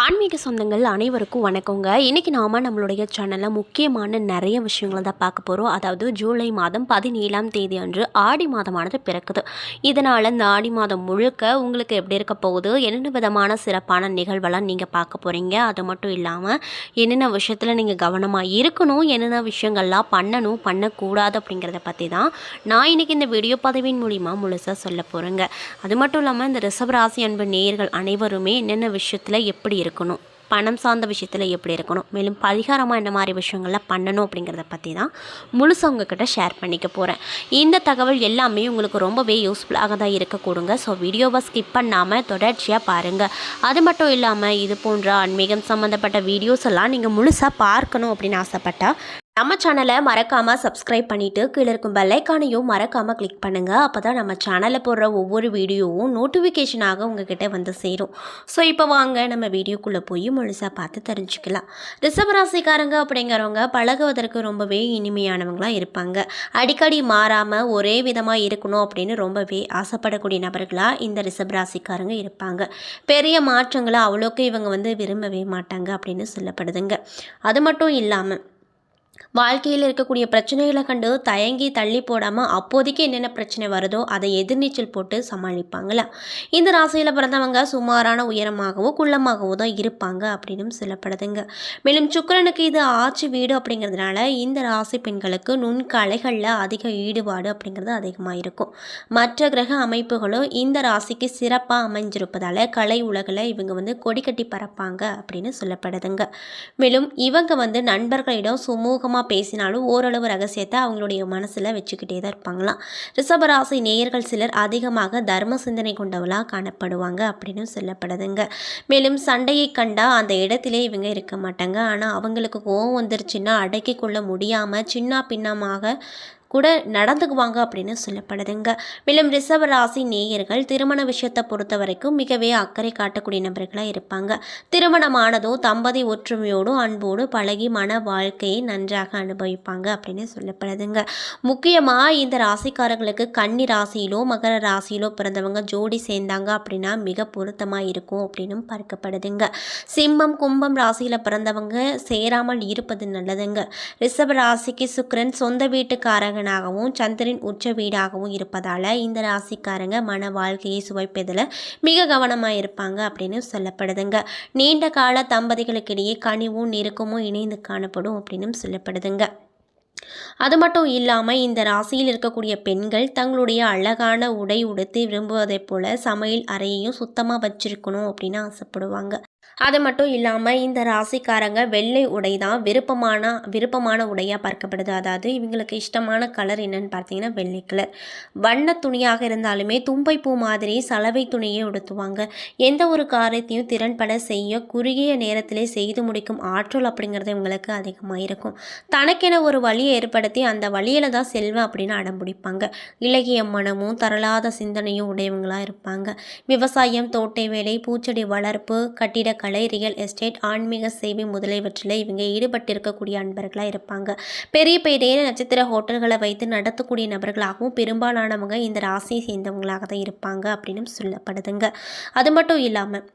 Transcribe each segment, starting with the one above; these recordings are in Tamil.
ஆன்மீக சொந்தங்கள் அனைவருக்கும் வணக்கங்க. இன்றைக்கி நாம் நம்மளுடைய சேனலில் முக்கியமான நிறைய விஷயங்களை தான் பார்க்க போகிறோம் அதாவது ஜூலை மாதம் பதினேழாம் தேதி அன்று ஆடி மாதமானது பிறக்குது. இதனால் இந்த ஆடி மாதம் முழுக்க உங்களுக்கு எப்படி இருக்க போகுது? என்னென்ன விதமான சிறப்பான நிகழ்வெல்லாம் நீங்கள் பார்க்க போகிறீங்க அது மட்டும் இல்லாமல் என்னென்ன விஷயத்தில் நீங்கள் கவனமாக இருக்கணும்? என்னென்ன விஷயங்கள்லாம் பண்ணணும்? பண்ணக்கூடாது அப்படிங்கிறத பற்றி தான் நான் இன்றைக்கி இந்த வீடியோ பதவியின் மூலிமா முழுசாக சொல்ல போகிறேங்க அது மட்டும் இல்லாமல் இந்த ரிஷபராசி அன்பு நேயர்கள் அனைவருமே என்னென்ன விஷயத்தில் எப்படி இருக்கணும். பணம் சார்ந்த விஷயத்தில் எப்படி இருக்கணும்? மேலும் பரிகாரமாக என்ன மாதிரி விஷயங்கள்லாம் பண்ணணும் அப்படிங்கிறத பற்றி தான் முழுசாக உங்ககிட்ட ஷேர் பண்ணிக்க போகிறேன் இந்த தகவல் எல்லாமே உங்களுக்கு ரொம்பவே யூஸ்ஃபுல்லாக தான் இருக்கக்கூடுங்க. ஸோ வீடியோவை ஸ்கிப் பண்ணாமல் தொடர்ச்சியாக பாருங்கள் அது மட்டும் இல்லாமல் இது போன்ற ஆன்மீகம் சம்மந்தப்பட்ட வீடியோஸ் எல்லாம் நீங்கள் முழுசாக பார்க்கணும் அப்படின்னு ஆசைப்பட்டால் நம்ம சேனலை மறக்காமல் சப்ஸ்கிரைப் பண்ணிவிட்டு கீழே இருக்கும் பெல்லைக்கானையும் மறக்காமல் கிளிக் பண்ணுங்கள் அப்போ தான் நம்ம சேனலில் போடுற ஒவ்வொரு வீடியோவும் நோட்டிஃபிகேஷனாக உங்ககிட்ட வந்து சேரும். ஸோ இப்போ வாங்க. நம்ம வீடியோக்குள்ளே போய் முழுசாக பார்த்து தெரிஞ்சுக்கலாம். ரிஷபராசிக்காரங்க அப்படிங்கிறவங்க பழகுவதற்கு ரொம்பவே இனிமையானவங்களாக இருப்பாங்க. அடிக்கடி மாறாமல் ஒரே விதமாக இருக்கணும் அப்படின்னு ரொம்பவே ஆசைப்படக்கூடிய நபர்களாக இந்த ரிஷபராசிக்காரங்க இருப்பாங்க. பெரிய மாற்றங்களை அவ்வளோக்கு இவங்க வந்து விரும்பவே மாட்டாங்க அப்படின்னு சொல்லப்படுதுங்க. அது மட்டும் இல்லாமல் வாழ்க்கையில் இருக்கக்கூடிய பிரச்சனைகளை கண்டு தயங்கி தள்ளி போடாமல் அப்போதைக்கு என்னென்ன பிரச்சனை வருதோ அதை எதிர்நீச்சல் போட்டு சமாளிப்பாங்களா? இந்த ராசியில் பிறந்தவங்க சுமாரான உயரமாகவோ குள்ளமாகவோ தான் இருப்பாங்க அப்படின்னு சொல்லப்படுதுங்க. மேலும் சுக்கரனுக்கு இது ஆட்சி வீடு அப்படிங்கிறதுனால இந்த ராசி பெண்களுக்கு நுண்கலைகளில் அதிக ஈடுபாடு அப்படிங்கிறது அதிகமாக இருக்கும் மற்ற கிரக அமைப்புகளும் இந்த ராசிக்கு சிறப்பாக அமைஞ்சிருப்பதால் கலை உலகில் இவங்க வந்து கொடி கட்டி பறப்பாங்க அப்படின்னு சொல்லப்படுதுங்க. மேலும் இவங்க வந்து நண்பர்களிடம் சுமூகமாக பேசினாலும் ஓரளவு ரகசியத்தை அவங்களுடைய மனசில் வச்சுக்கிட்டே தான் இருப்பாங்களாம். ரிஷபராசி நேயர்கள் சிலர் அதிகமாக தர்ம சிந்தனை கொண்டவளாக காணப்படுவாங்க அப்படின்னு சொல்லப்படுதுங்க. மேலும் சண்டையை கண்டா அந்த இடத்திலே இவங்க இருக்க மாட்டாங்க. ஆனால் அவங்களுக்கு கோவம் வந்துருச்சுன்னா அடக்கி கொள்ள முடியாமல் சின்ன பின்னமாக கூட நடந்துக்குவாங்க அப்படின்னு சொல்லப்படுதுங்க. மேலும் ரிஷப ராசி நேயர்கள் திருமண விஷயத்தை பொறுத்த வரைக்கும் மிகவே அக்கறை காட்டக்கூடிய நபர்களாக இருப்பாங்க. திருமணமானதோ தம்பதி ஒற்றுமையோடும் அன்போடு பழகி மன வாழ்க்கையை நன்றாக அனுபவிப்பாங்க அப்படின்னு சொல்லப்படுதுங்க. முக்கியமாக இந்த ராசிக்காரங்களுக்கு கன்னி ராசியிலோ மகர ராசியிலோ பிறந்தவங்க ஜோடி சேர்ந்தாங்க அப்படின்னா மிக பொருத்தமாக இருக்கும் அப்படின்னு பார்க்கப்படுதுங்க. சிம்மம் கும்பம் ராசியில் பிறந்தவங்க சேராமல் இருப்பது நல்லதுங்க. ரிஷப ராசிக்கு சுக்கிரன் சொந்த வீட்டுக்காரங்க வீட்டுக்காரங்கனாகவும் சந்திரன் உச்ச வீடாகவும் இருப்பதால் இந்த ராசிக்காரங்க மன வாழ்க்கையை சுவைப்பதில் மிக கவனமாக இருப்பாங்க அப்படின்னு சொல்லப்படுதுங்க. நீண்ட கால தம்பதிகளுக்கிடையே கனிவும் நெருக்கமும் இணைந்து காணப்படும் அப்படின்னு சொல்லப்படுதுங்க. அது மட்டும் இல்லாமல் இந்த ராசியில் இருக்கக்கூடிய பெண்கள் தங்களுடைய அழகான உடை உடுத்தி விரும்புவதைப் போல சமையல் அறையையும் சுத்தமாக வச்சிருக்கணும் அப்படின்னு ஆசைப்படுவாங்க. அது மட்டும் இல்லாமல் இந்த ராசிக்காரங்க வெள்ளை உடை தான் விருப்பமான விருப்பமான உடையாக பார்க்கப்படுது. அதாவது இவங்களுக்கு இஷ்டமான கலர் என்னன்னு பார்த்தீங்கன்னா வெள்ளை கலர் வண்ண துணியாக இருந்தாலுமே தும்பை பூ மாதிரி சலவை துணியை உடுத்துவாங்க. எந்த ஒரு காரியத்தையும் திறன்பட செய்ய குறுகிய நேரத்திலே செய்து முடிக்கும் ஆற்றல் அப்படிங்கிறது இவங்களுக்கு அதிகமாக இருக்கும். தனக்கென ஒரு வழியை ஏற்படுத்தி அந்த வழியில் தான் செல்வேன் அப்படின்னு அடம்பிடிப்பாங்க இலகிய மனமும் தரலாத சிந்தனையும் உடையவங்களாக இருப்பாங்க. விவசாயம் தோட்டை வேலை பூச்செடி வளர்ப்பு கலை ரியல் எஸ்டேட் ஆன்மீக சேவை முதலியவற்றில் இவங்க ஈடுபட்டிருக்கக்கூடிய அன்பர்களாக இருப்பாங்க. பெரிய பெரிய நட்சத்திர ஹோட்டல்களை வைத்து நடத்தக்கூடிய நபர்களாகவும் பெரும்பாலானவங்க இந்த ராசியை சேர்ந்தவங்களாக தான் இருப்பாங்க அப்படின்னு சொல்லப்படுதுங்க. அது மட்டும் இல்லாமல்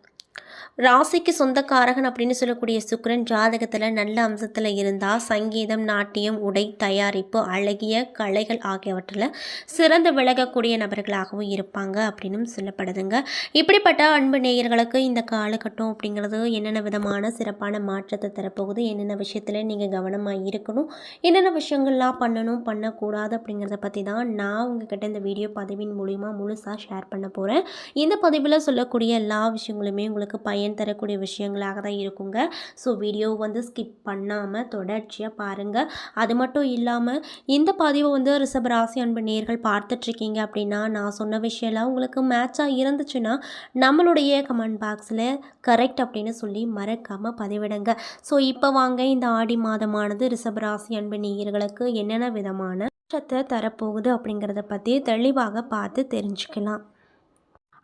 ராசிக்கு சொந்தக்காரகன் அப்படின்னு சொல்லக்கூடிய சுக்கரன் ஜாதகத்தில் நல்ல அம்சத்தில் இருந்தால் சங்கீதம் நாட்டியம் உடை தயாரிப்பு அழகிய கலைகள் ஆகியவற்றில் சிறந்து விளங்கக்கூடிய நபர்களாகவும் இருப்பாங்க அப்படின்னும் சொல்லப்படுதுங்க. இப்படிப்பட்ட அன்பு நேயர்களுக்கு இந்த காலகட்டம் அப்படிங்கிறது என்னென்ன விதமான சிறப்பான மாற்றத்தை தரப்போகுது? என்னென்ன விஷயத்தில் நீங்கள் கவனமாக இருக்கணும்? என்னென்ன விஷயங்கள்லாம் பண்ணணும் பண்ணக்கூடாது அப்படிங்கிறத பற்றி தான் நான் உங்ககிட்ட இந்த வீடியோ பதிவின் மூலிமா முழுசாக ஷேர் பண்ண போகிறேன் இந்த பதிவில் சொல்லக்கூடிய எல்லா விஷயங்களுமே உங்களுக்கு பயன் தரக்கூடிய விஷயங்களாக தான் இருக்குங்க. ஸோ வீடியோ வந்து ஸ்கிப் பண்ணாமல் தொடர்ச்சியாக பாருங்கள் அது மட்டும் இல்லாமல் இந்த பதிவை வந்து ரிஷபராசி அன்பு நேர்கள் பார்த்துட்ருக்கீங்க அப்படின்னா நான் சொன்ன விஷயம்லாம் உங்களுக்கு மேட்சாக இருந்துச்சுன்னா நம்மளுடைய கமெண்ட் பாக்ஸில் கரெக்ட் அப்படின்னு சொல்லி மறக்காமல் பதிவிடுங்க. ஸோ இப்போ வாங்க இந்த ஆடி மாதமானது ரிஷபராசி அன்பு நேயர்களுக்கு என்னென்ன விதமான மாற்றத்தை தரப்போகுது அப்படிங்கிறத பற்றி தெளிவாக பார்த்து தெரிஞ்சுக்கலாம்.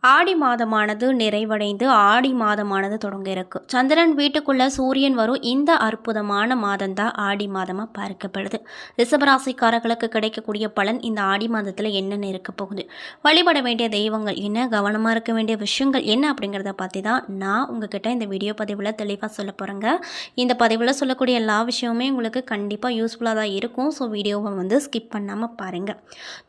ஆடி மாதமானது நிறைவடைந்து ஆடி மாதமானது தொடங்க இருக்கு. சந்திரன் வீட்டுக்குள்ள சூரியன் வரும். இந்த அற்புதமான மாதம்தான் ஆடி மாதமாக பார்க்கப்படுது. ரிசபராசிக்காரர்களுக்கு கிடைக்கக்கூடிய பலன் இந்த ஆடி மாதத்தில் என்னென்ன இருக்க போகுது? வழிபட வேண்டிய தெய்வங்கள் என்ன? கவனமாக இருக்க வேண்டிய விஷயங்கள் என்ன அப்படிங்கிறத பற்றி தான் நான் உங்ககிட்ட இந்த வீடியோ பதிவில் தெளிவாக சொல்ல போகிறேங்க இந்த பதிவில் சொல்லக்கூடிய எல்லா விஷயமுமே உங்களுக்கு கண்டிப்பாக யூஸ்ஃபுல்லாக தான் இருக்கும். ஸோ வீடியோவை வந்து ஸ்கிப் பண்ணாமல் பாருங்கள்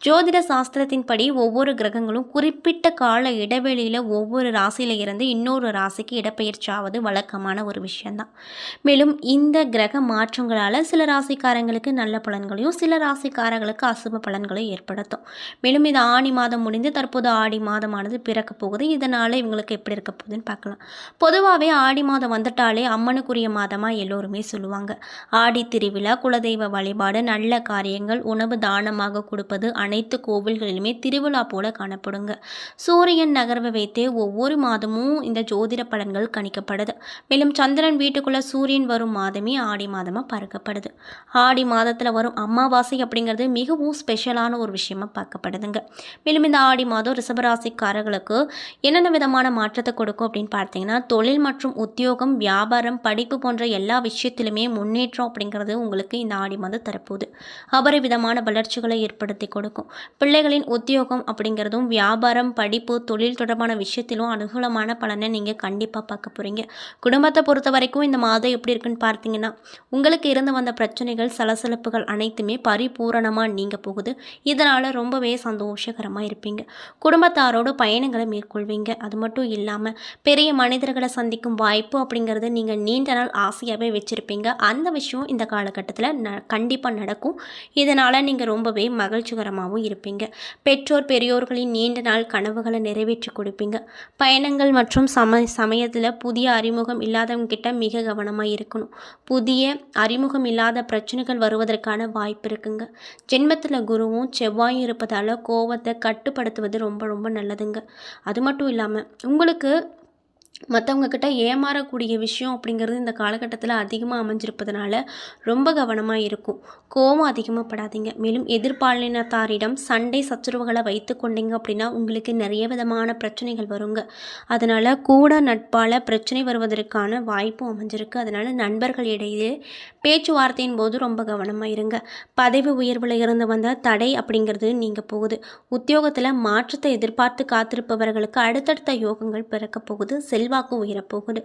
ஜோதிட சாஸ்திரத்தின்படி ஒவ்வொரு கிரகங்களும் குறிப்பிட்ட கால இடைவெளியில் ஒவ்வொரு ராசியில இருந்து இன்னொரு ராசிக்கு இடப்பெயர்ச்சி ஆவது வழக்கமான ஒரு விஷயந்தான் மேலும் இந்த கிரக மாற்றங்களால் சில ராசிக்காரங்களுக்கு நல்ல பலன்களையும் சில ராசிக்காரங்களுக்கு அசுப பலன்களையும் ஏற்படுத்தும். மேலும் இது ஆணி மாதம் முடிந்து தற்போது ஆடி மாதமானது பிறக்க போகுது. இதனால் இவங்களுக்கு எப்படி இருக்க போகுதுன்னு பார்க்கலாம். பொதுவாகவே ஆடி மாதம் வந்துட்டாலே அம்மனுக்குரிய மாதமாக எல்லோருமே சொல்லுவாங்க. ஆடி திருவிழா குலதெய்வ வழிபாடு நல்ல காரியங்கள் உணவு தானமாக கொடுப்பது அனைத்து கோவில்களிலுமே திருவிழா போல காணப்படுங்க. சூரியன் நகர்வை வைத்தே ஒவ்வொரு மாதமும் இந்த ஜோதிட பலன்கள் கணிக்கப்படுது. மேலும் சந்திரன் வீட்டுக்குள்ள சூரியன் வரும் மாதமே ஆடி மாதமாக பார்க்கப்படுது ஆடி மாதத்தில் வரும் அமாவாசை அப்படிங்கிறது மிகவும் ஸ்பெஷலான ஒரு விஷயமா பார்க்கப்படுதுங்க. மேலும் இந்த ஆடி மாதம் ரிசபராசிக்காரர்களுக்கு என்னென்ன விதமான மாற்றத்தை கொடுக்கும் அப்படின்னு பார்த்தீங்கன்னா தொழில் மற்றும் உத்தியோகம் வியாபாரம் படிப்பு போன்ற எல்லா விஷயத்திலுமே முன்னேற்றம் அப்படிங்கிறது உங்களுக்கு இந்த ஆடி மாதம் தரப்போகுது. அபரிவிதமான வளர்ச்சிகளை ஏற்படுத்தி கொடுக்கும். பிள்ளைகளின் உத்தியோகம் அப்படிங்கிறதும் வியாபாரம் படிப்பு தொழில் தொடர்பான விஷயத்திலும் அனுகூலமான பலனை நீங்கள் கண்டிப்பாக பார்க்க போகிறீங்க குடும்பத்தை பொறுத்த வரைக்கும் இந்த மாதம் எப்படி இருக்குன்னு பார்த்தீங்கன்னா உங்களுக்கு இருந்து வந்த பிரச்சனைகள் சலசலப்புகள் அனைத்துமே பரிபூரணமாக நீங்கள் போகுது. இதனால் ரொம்பவே சந்தோஷகரமாக இருப்பீங்க. குடும்பத்தாரோட பயணங்களை மேற்கொள்வீங்க. அது மட்டும் இல்லாமல் பெரிய மனிதர்களை சந்திக்கும் வாய்ப்பு அப்படிங்கிறது நீங்கள் நீண்ட நாள் ஆசையாகவே வச்சுருப்பீங்க. அந்த விஷயம் இந்த காலகட்டத்தில் ந கண்டிப்பாக நடக்கும். இதனால் நீங்கள் ரொம்பவே மகிழ்ச்சிகரமாகவும் இருப்பீங்க. பெற்றோர் பெரியோர்களின் நீண்ட நாள் கனவுகளை நிறைவேற்றி கொடுப்பீங்க. பயணங்கள் மற்றும் சம சமயத்தில் புதிய அறிமுகம் இல்லாதவங்கிட்ட மிக கவனமாக இருக்கணும். புதிய அறிமுகம் இல்லாத பிரச்சனைகள் வருவதற்கான வாய்ப்பு இருக்குங்க. ஜென்மத்தில் குருவும் செவ்வாயும் இருப்பதால் கோவத்தை கட்டுப்படுத்துவது ரொம்ப ரொம்ப நல்லதுங்க. அது மட்டும் இல்லாமல் உங்களுக்கு மற்றவங்கக்கிட்ட ஏமாறக்கூடிய விஷயம் அப்படிங்கிறது இந்த காலகட்டத்தில் அதிகமாக அமைஞ்சிருப்பதனால ரொம்ப கவனமாக இருக்கும். கோவம் அதிகமாக படாதீங்க. மேலும் எதிர்பாலினத்தாரிடம் சண்டை சச்சுரவுகளை வைத்து கொண்டீங்க அப்படின்னா உங்களுக்கு நிறைய விதமான பிரச்சனைகள் வருங்க. அதனால் கூட நட்பால் பிரச்சனை வருவதற்கான வாய்ப்பும் அமைஞ்சிருக்கு. அதனால் நண்பர்கள் இடையே பேச்சுவார்த்தையின் போது ரொம்ப கவனமாக இருங்க. பதவி உயர்வில் இருந்து வந்த தடை அப்படிங்கிறது நீங்கள் போகுது. உத்தியோகத்தில் மாற்றத்தை எதிர்பார்த்து காத்திருப்பவர்களுக்கு அடுத்தடுத்த யோகங்கள் பிறக்க போகுது. செல்வாக்கு உயரப்போகுது.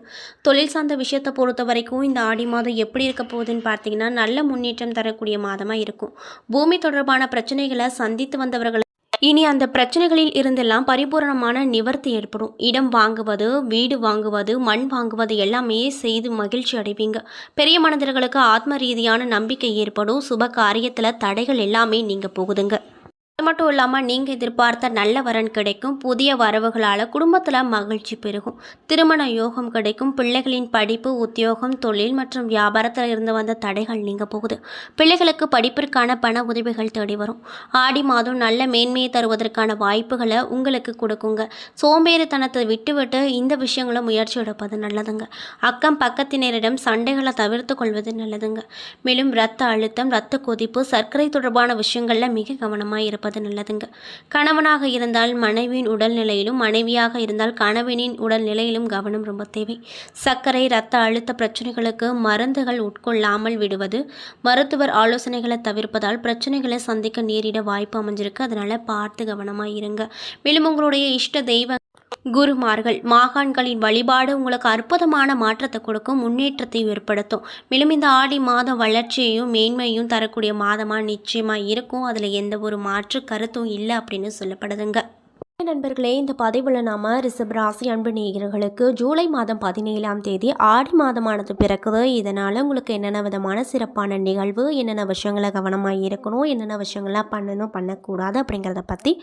தொழில் சார்ந்த விஷயத்தை பொறுத்த வரைக்கும் இந்த ஆடி மாதம் எப்படி இருக்க போகுதுன்னு பார்த்தீங்கன்னா நல்ல முன்னேற்றம் தரக்கூடிய மாதமாக இருக்கும். பூமி தொடர்பான பிரச்சனைகளை சந்தித்து வந்தவர்கள் இனி அந்த பிரச்சனைகளில் இருந்தெல்லாம் பரிபூரணமான நிவர்த்தி ஏற்படும். இடம் வாங்குவது வீடு வாங்குவது மண் வாங்குவது எல்லாமே செய்து மகிழ்ச்சி அடைவீங்க. பெரிய மனிதர்களுக்கு ஆத்ம ரீதியான நம்பிக்கை ஏற்படும். சுப காரியத்தில் தடைகள் எல்லாமே நீங்கள் போகுதுங்க. அது மட்டும் இல்லாமல் நீங்கள் எதிர்பார்த்த நல்ல வரன் கிடைக்கும். புதிய வரவுகளால் குடும்பத்தில் மகிழ்ச்சி பெருகும். திருமண யோகம் கிடைக்கும். பிள்ளைகளின் படிப்பு உத்தியோகம் தொழில் மற்றும் வியாபாரத்தில் இருந்து வந்த தடைகள் நீங்க போகுது. பிள்ளைகளுக்கு படிப்பிற்கான பண உதவிகள் தேடி வரும். ஆடி மாதம் நல்ல மேன்மையை தருவதற்கான வாய்ப்புகளை உங்களுக்கு கொடுக்குங்க. சோம்பேறித்தனத்தை விட்டுவிட்டு இந்த விஷயங்களை முயற்சி எடுப்பது நல்லதுங்க. அக்கம் பக்கத்தினரிடம் சண்டைகளை தவிர்த்து கொள்வது நல்லதுங்க. மேலும் இரத்த அழுத்தம் இரத்த கொதிப்பு சர்க்கரை தொடர்பான விஷயங்களில் மிக கவனமாக இருப்பது நல்லதுங்க. கணவனாக இருந்தால் மனைவியின் உடல்நிலையிலும் மனைவியாக இருந்தால் கணவனின் உடல்நிலையிலும் கவனம் ரொம்ப தேவை. சர்க்கரை இரத்த அழுத்த பிரச்சனைகளுக்கு மருந்துகள் உட்கொள்ளாமல் விடுவது மருத்துவர் ஆலோசனைகளை தவிர்ப்பதால் பிரச்சனைகளை சந்திக்க நேரிட வாய்ப்பு அமைஞ்சிருக்கு. அதனால் பார்த்து கவனமாக இருங்க. மேலும் உங்களுடைய இஷ்ட தெய்வ குருமார்கள் மாகாண்களின் வழிபாடு உங்களுக்கு அற்புதமான மாற்றத்தை கொடுக்கும் முன்னேற்றத்தை ஏற்படுத்தும். மேலும் இந்த ஆடி மாத வளர்ச்சியையும் மேன்மையும் தரக்கூடிய மாதமாக நிச்சயமாக இருக்கும். அதில் எந்த ஒரு மாற்று கருத்தும் இல்லை அப்படின்னு சொல்லப்படுதுங்க. நண்பர்களே இந்த பதிவில் நாம் ரிஷப் ராசி அன்பு நேயர்களுக்கு ஜூலை மாதம் பதினேழாம் தேதி ஆடி மாதமானது பிறக்குது. இதனால் உங்களுக்கு என்னென்ன விதமான சிறப்பான நிகழ்வு என்னென்ன விஷயங்களை கவனமாக இருக்கணும் என்னென்ன விஷயங்கள்லாம் பண்ணணும் பண்ணக்கூடாது அப்படிங்கிறத பற்றி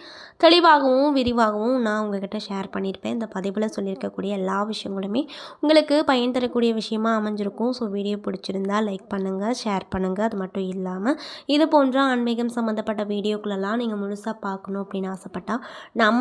தெளிவாகவும் விரிவாகவும் நான் உங்ககிட்ட ஷேர் பண்ணியிருப்பேன். இந்த பதிவில் சொல்லியிருக்கக்கூடிய எல்லா விஷயங்களுமே உங்களுக்கு பயன் தரக்கூடிய விஷயமா அமைஞ்சிருக்கும். ஸோ வீடியோ பிடிச்சிருந்தா லைக் பண்ணுங்கள் ஷேர் பண்ணுங்கள் அது மட்டும் இல்லாமல் இது போன்ற ஆன்மீகம் சம்மந்தப்பட்ட வீடியோக்களெல்லாம் நீங்கள் முழுசாக பார்க்கணும் அப்படின்னு ஆசைப்பட்டால் நம்ம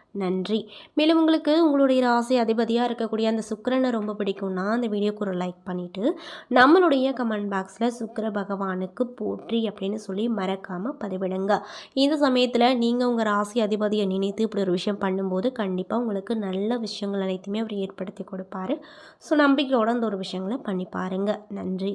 நன்றி. மேலும் உங்களுக்கு உங்களுடைய ராசி அதிபதியாக இருக்கக்கூடிய அந்த சுக்கிரனை ரொம்ப பிடிக்கும்னா அந்த வீடியோக்கு ஒரு லைக் பண்ணிவிட்டு நம்மளுடைய கமெண்ட் பாக்ஸில் சுக்கர பகவானுக்கு போற்றி அப்படின்னு சொல்லி மறக்காமல் பதிவிடுங்க. இந்த சமயத்தில் நீங்கள் உங்கள் ராசி அதிபதியை நினைத்து இப்படி ஒரு விஷயம் பண்ணும்போது கண்டிப்பாக உங்களுக்கு நல்ல விஷயங்கள் அனைத்துமே அவர் ஏற்படுத்தி கொடுப்பாரு. ஸோ நம்பிக்கையோட அந்த ஒரு விஷயங்களை பண்ணி பாருங்கள் நன்றி.